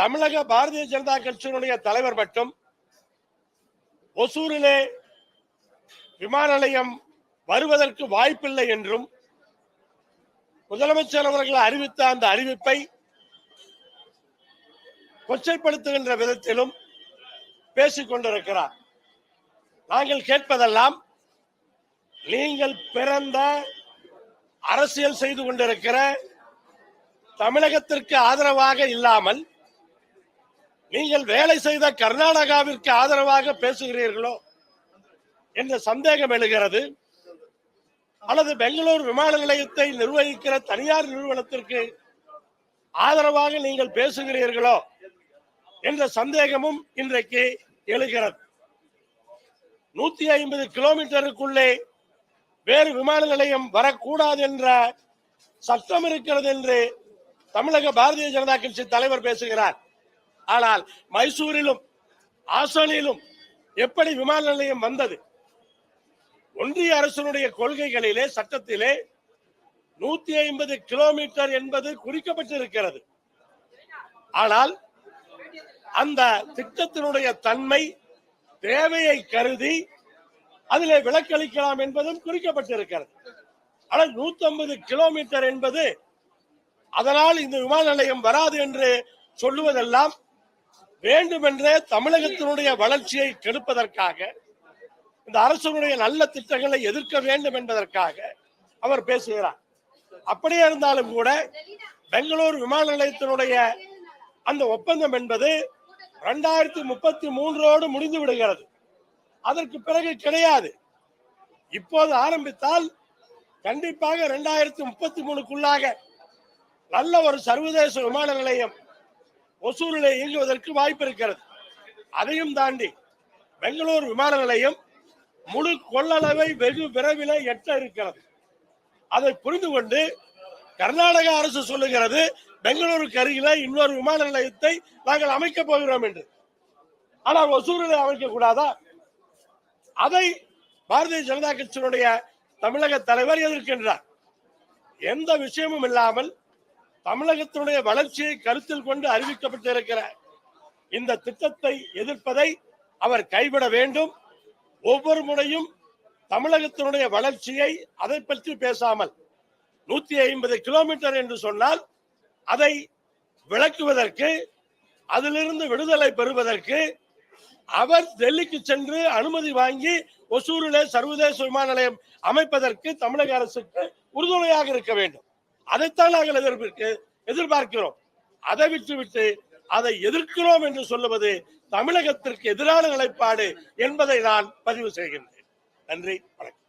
தமிழக பாரதிய ஜனதா கட்சியினுடைய தலைவர் மட்டும் ஒசூரிலே விமான நிலையம் வருவதற்கு வாய்ப்பில்லை என்றும் முதலமைச்சர் அவர்கள் அறிவித்த அந்த அறிவிப்பை கொச்சைப்படுத்துகின்ற விதத்திலும் பேசிக் கொண்டிருக்கிறார். நாங்கள் கேட்பதெல்லாம் நீங்கள் பிறந்த அரசியல் செய்து கொண்டிருக்கிற தமிழகத்திற்கு ஆதரவாக இல்லாமல் நீங்கள் வேலை செய்த கர்நாடகாவிற்கு ஆதரவாக பேசுகிறீர்களோ என்ற சந்தேகம் எழுகிறது. அல்லது பெங்களூர் விமான நிலையத்தை நிர்வகிக்கிற தனியார் நிறுவனத்திற்கு ஆதரவாக நீங்கள் பேசுகிறீர்களோ என்ற சந்தேகமும் இன்றைக்கு எழுகிறது. நூத்தி ஐம்பது கிலோமீட்டருக்குள்ளே வேறு விமான நிலையம் வரக்கூடாது என்ற சட்டம் இருக்கிறது என்று தமிழக பாரதிய ஜனதா கட்சி தலைவர் பேசுகிறார். ஆனால் மைசூரிலும் ஆசனிலும் எப்படி விமான நிலையம் வந்தது? ஒன்றிய அரசினுடைய கொள்கைகளிலே சட்டத்திலே நூத்தி ஐம்பது கிலோமீட்டர் என்பது குறிக்கப்பட்டிருக்கிறது. ஆனால் அந்த திட்டத்தினுடைய தன்மை தேவையை கருதி அதிலே விலக்களிக்கலாம் என்பதும் குறிக்கப்பட்டிருக்கிறது. ஆனால் நூத்தி ஐம்பது கிலோமீட்டர் என்பது அதனால் இந்த விமான நிலையம் வராது என்று சொல்லுவதெல்லாம் வேண்டுமென்றே தமிழகத்தினுடைய வளர்ச்சியை கெடுப்பதற்காக இந்த அரசுடைய நல்ல திட்டங்களை எதிர்க்க வேண்டும் என்பதற்காக அவர் பேசுகிறார். அப்படியே இருந்தாலும் கூட பெங்களூர் விமான நிலையத்தினுடைய அந்த ஒப்பந்தம் என்பது இரண்டாயிரத்தி முப்பத்தி மூன்றோடு முடிந்து விடுகிறது. அதற்கு பிறகு கிடையாது. இப்போது ஆரம்பித்தால் கண்டிப்பாக ரெண்டாயிரத்தி முப்பத்தி மூணுக்குள்ளாக நல்ல ஒரு சர்வதேச விமான நிலையம் ஒசூரில் இயங்குவதற்கு வாய்ப்பு இருக்கிறது. அதையும் தாண்டி பெங்களூர் விமான நிலையம் முழு கொள்ளளவை வெகு விரைவில் எட்ட இருக்கிறது. அதை புரிந்து கொண்டு கர்நாடக அரசு சொல்லுகிறது பெங்களூருக்கு அருகில இன்னொரு விமான நிலையத்தை நாங்கள் அமைக்கப் போகிறோம் என்று. ஆனால் ஒசூரில் அமைக்க கூடாதா? அதை பாரதிய ஜனதா கட்சியினுடைய தமிழக தலைவர் எதிர்க்கின்றார். எந்த விஷயமும் இல்லாமல் தமிழகத்தினுடைய வளர்ச்சியை கருத்தில் கொண்டு அறிவிக்கப்பட்டிருக்கிற இந்த திட்டத்தை எதிர்ப்பதை அவர் கைவிட வேண்டும். ஒவ்வொரு முறையும் தமிழகத்தினுடைய வளர்ச்சியை அதை பற்றி பேசாமல் நூத்தி ஐம்பது கிலோமீட்டர் என்று சொன்னால் அதை விளக்குவதற்கு அதிலிருந்து விடுதலை பெறுவதற்கு அவர் டெல்லிக்கு சென்று அனுமதி வாங்கி ஒசூரிலே சர்வதேச விமான நிலையம் அமைப்பதற்கு தமிழக அரசுக்கு உறுதுணையாக இருக்க வேண்டும். அதைத்தான் நாங்கள் எதிர்ப்பிற்கு எதிர்பார்க்கிறோம். அதை விட்டுவிட்டு அதை எதிர்க்கிறோம் என்று சொல்லுவது தமிழகத்திற்கு எதிரான நிலைப்பாடு என்பதை நான் பதிவு செய்கின்றேன். நன்றி வணக்கம்.